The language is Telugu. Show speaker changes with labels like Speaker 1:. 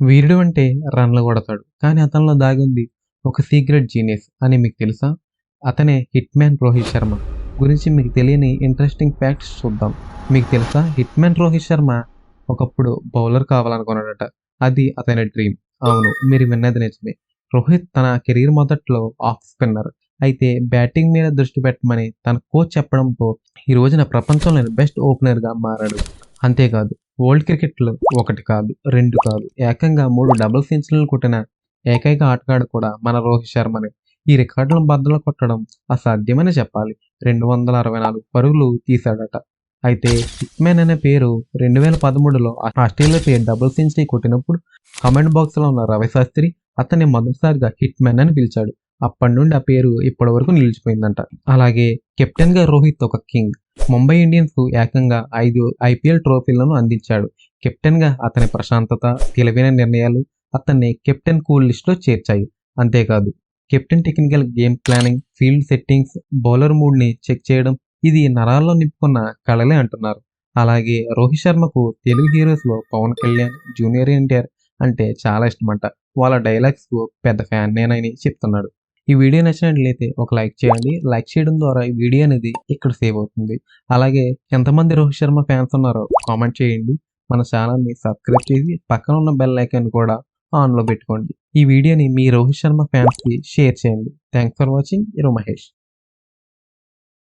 Speaker 1: వీరుడు అంటే రన్లు కొడతాడు. కానీ అతనిలో దాగింది ఒక సీక్రెట్ జీనియస్ అని మీకు తెలుసా? అతనే హిట్ మ్యాన్ రోహిత్ శర్మ. గురించి మీకు తెలియని ఇంట్రెస్టింగ్ ఫ్యాక్ట్స్ చూద్దాం. మీకు తెలుసా? హిట్ మ్యాన్ రోహిత్ శర్మ ఒకప్పుడు బౌలర్ కావాలనుకున్నాడట. అది అతని డ్రీమ్ అవును మీరు విన్నది నిజమే. రోహిత్ తన కెరీర్ మొదట్లో ఆఫ్ స్పిన్నర్ అయితే బ్యాటింగ్ మీద దృష్టి పెట్టమని తన కోచ్ చెప్పడంతో ఈ రోజున ప్రపంచంలోని బెస్ట్ ఓపెనర్గా మారాడు. అంతేకాదు వరల్డ్ క్రికెట్లో ఒకటి కాదు రెండు కాదు. ఏకంగా మూడు డబుల్ సెంచరీలు కొట్టిన ఏకైక ఆటగాడు కూడా మన రోహిత్ శర్మనే. ఈ రికార్డులను బద్దలు కొట్టడం అసాధ్యమని చెప్పాలి. రెండు వందల అరవై నాలుగు పరుగులు తీశాడట. అయితే హిట్మెన్ అనే పేరు రెండు వేల పదమూడులో ఆస్ట్రేలియాపై డబుల్ సెంచరీ కొట్టినప్పుడు కమెంట్ బాక్స్లో ఉన్న రవి శాస్త్రి అతన్ని మొదటిసారిగా హిట్మెన్ అని పిలిచాడు. అప్పటి నుండి ఆ పేరు ఇప్పటి వరకు నిలిచిపోయిందంట. అలాగే కెప్టెన్గా రోహిత్ ఒక కింగ్. ముంబై ఇండియన్స్కు ఏకంగా ఐదు ఐపీఎల్ ట్రోఫీలను అందించాడు. కెప్టెన్గా అతని ప్రశాంతత తెలివైన నిర్ణయాలు అతన్ని కెప్టెన్ కూల్ లిస్ట్లో చేర్చాయి. అంతేకాదు captain technical game planning field settings bowler మూడ్ని చెక్ చేయడం ఇది నరాల్లో నింపుకున్న కళలే అంటున్నారు. అలాగే రోహిత్ శర్మకు తెలుగు హీరోస్లో పవన్ కళ్యాణ్ జూనియర్ ఎన్టీఆర్ అంటే చాలా ఇష్టమంట. వాళ్ళ డైలాగ్స్కు పెద్ద ఫ్యాన్ నేనని చెప్తున్నాడు. ఈ వీడియో నచ్చినట్లయితే ఒక లైక్ చేయండి. లైక్ చేయడం ద్వారా ఈ వీడియో అనేది ఇక్కడ సేవ్ అవుతుంది. అలాగే ఎంతమంది రోహిత్ శర్మ ఫ్యాన్స్ ఉన్నారో కామెంట్ చేయండి. మన ఛానల్ని సబ్స్క్రైబ్ చేసి పక్కన ఉన్న బెల్ ఐకాన్ కూడా ఆన్లో పెట్టుకోండి. ఈ వీడియోని మీ రోహిత్ శర్మ ఫ్యాన్స్కి షేర్ చేయండి. Thanks for watching. ఇరు మహేష్.